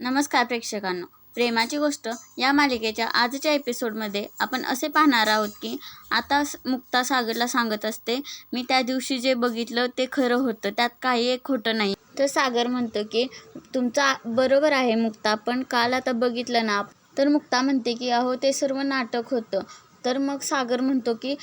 नमस्कार प्रेक्षकांनो. प्रेमाची गोष्ट या मालिकेच्या आजच्या एपिसोडमध्ये आपण असे पाहणार आहोत की आता मुक्ता सागरला सांगत असते मी त्या दिवशी जे बघितलं ते खरं होतं त्यात काही एक खोटं नाही. तर सागर म्हणतो की तुमचा बरोबर आहे मुक्ता पण काल आता बघितलं ना तर मुक्ता म्हणते की अहो ते सर्व नाटक होतं. तर मग सागर म्हणतो की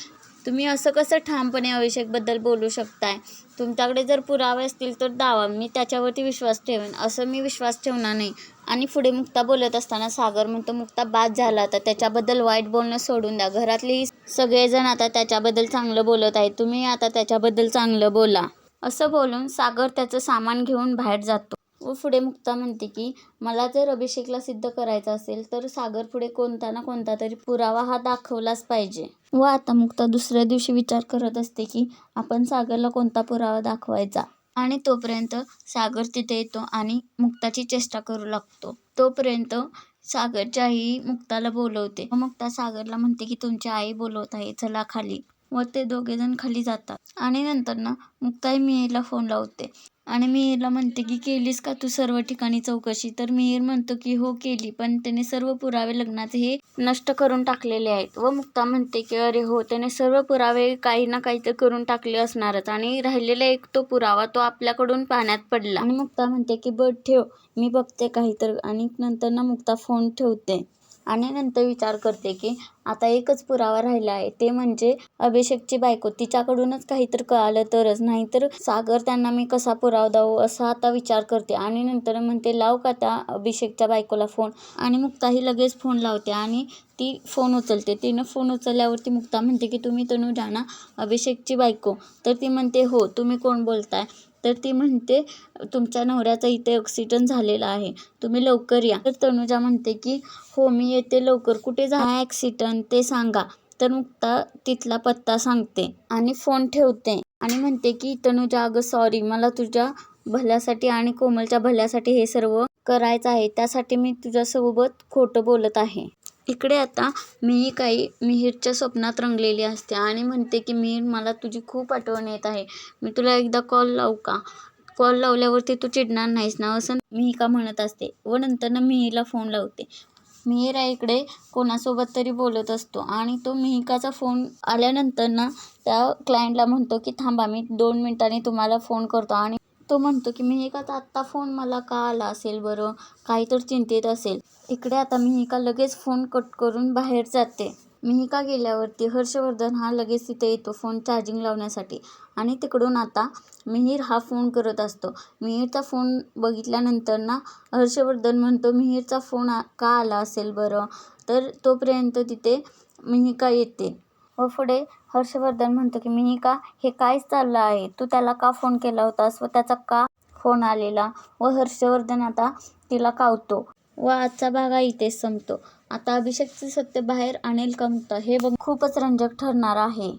तुम्ही असं कसं ठामपणे अभिषेकबद्दल बोलू शकताय? तुमच्याकडे जर पुरावे असतील तर दावा. मी त्याच्यावरती विश्वास ठेवेन. असं मी विश्वास ठेवणार नाही. आणि पुढे मुक्ता बोलत असताना सागर म्हणतो मुक्ता बाद झाला आता. त्याच्याबद्दल वाईट बोलणं सोडून द्या. घरातली सगळेजण आता त्याच्याबद्दल चांगलं बोलत आहेत. तुम्ही आता त्याच्याबद्दल चांगलं बोला. असं बोलून सागर त्याचं सामान घेऊन बाहेर जातो. व पुढे मुक्ता म्हणते की मला जर अभिषेकला सिद्ध करायचा असेल तर सागर पुढे कोणता ना कोणता तरी पुरावा हा दाखवलाच पाहिजे. व आता मुक्ता दुसऱ्या दिवशी विचार करत असते की आपण सागरला कोणता पुरावा दाखवायचा? आणि तोपर्यंत सागर तिथे येतो आणि मुक्ताची चेष्टा करू लागतो. तोपर्यंत सागरची आई मुक्ताला बोलवते. व मुक्ता सागरला म्हणते की तुमची आई बोलवत आहे चला खाली. व ते दोघेजण खाली जातात. आणि नंतर ना मुक्ताई मिहीरला फोन लावते. आणि मिहीरला म्हणते की केलीस का तू सर्व ठिकाणी चौकशी? तर मिहीर म्हणतो की हो केली. पण त्याने सर्व पुरावे लग्नाचे हे नष्ट करून टाकलेले आहेत. व मुक्ता म्हणते की अरे हो त्याने सर्व पुरावे काही ना काही तर करून टाकले असणारच. आणि राहिलेला एक तो पुरावा तो आपल्याकडून पाण्यात पडला. आणि मुक्ता म्हणते की बट ठेव. मी बघते काही तर आणि नंतर ना मुक्ता फोन ठेवते. आणि नंतर विचार करते की आता एकच पुरावा राहिला आहे. ते म्हणजे अभिषेकची बायको. तिच्याकडूनच काहीतरी कळालं तरच. नाहीतर सागर त्यांना मी कसा पुरावा दावू असा आता विचार करते. आणि नंतर म्हणते लाव का त्या अभिषेकच्या बायकोला फोन आणि मुक्ताही लगेच फोन लावते आणि ती फोन उचलते. तिनं फोन उचलल्यावरती मुक्ता म्हणते की तुम्ही तनुजा ना अभिषेकची बायको. तर ती म्हणते हो तुम्ही कोण बोलताय? तर ती म्हणते तुमच्या नवऱ्याचा इथे ॲक्सिडेंट झालेला आहे. तुम्ही लवकर या. तर तनुजा म्हणते की हो मी येते लवकर. कुठे झाला ॲक्सिडेंट ते सांगा. तर मुक्ता तिथला पत्ता सांगते आणि फोन ठेवते आणि म्हणते की तनुजा अगं सॉरी मला तुझ्या भल्यासाठी आणि कोमलच्या भल्यासाठी हे सर्व करायचं आहे. त्यासाठी मी तुझ्यासोबत खोटं बोलत आहे. इकडे आता मी काही मिहीरच्या स्वप्नात रंगलेली असते आणि म्हणते की मिहीर मला तुझी खूप आठवण येत आहे. मी तुला एकदा कॉल लावू का? कॉल लावल्यावरती तू चिडणार नाहीस ना असं मिहिका म्हणत असते. व नंतर ना मिहीरला फोन लावते. मिहीर इकडे कोणासोबत तरी बोलत असतो आणि तो मिहिकाचा फोन आल्यानंतर ना त्या क्लायंटला म्हणतो की थांबा मी दोन मिनिटांनी तुम्हाला फोन करतो. आणि तो म्हणतो की मिहिकाचा आत्ता फोन मला का आला असेल बरं? काही तर चिंतेत असेल. इकडे आता मिहिका लगेच फोन कट करून बाहेर जाते. मिहिका गेल्यावरती हर्षवर्धन हा लगेच तिथे येतो फोन चार्जिंग लावण्यासाठी. आणि तिकडून आता मिहीर हा फोन करत असतो. मिहीरचा फोन बघितल्यानंतर ना हर्षवर्धन म्हणतो मिहीरचा फोन आ का आला असेल बरं? तर तोपर्यंत तिथे मिहिका येते. व पुढे हर्षवर्धन म्हणतो की मिहिका हे काय चाललं आहे? तू त्याला का फोन केला होतास व त्याचा का फोन आलेला? व हर्षवर्धन आता तिला कावतो. व आजचा भाग इथेच संपतो. आता अभिषेकचे सत्य बाहेर आणेल कमत हे बघ. खूपच रंजक ठरणार आहे.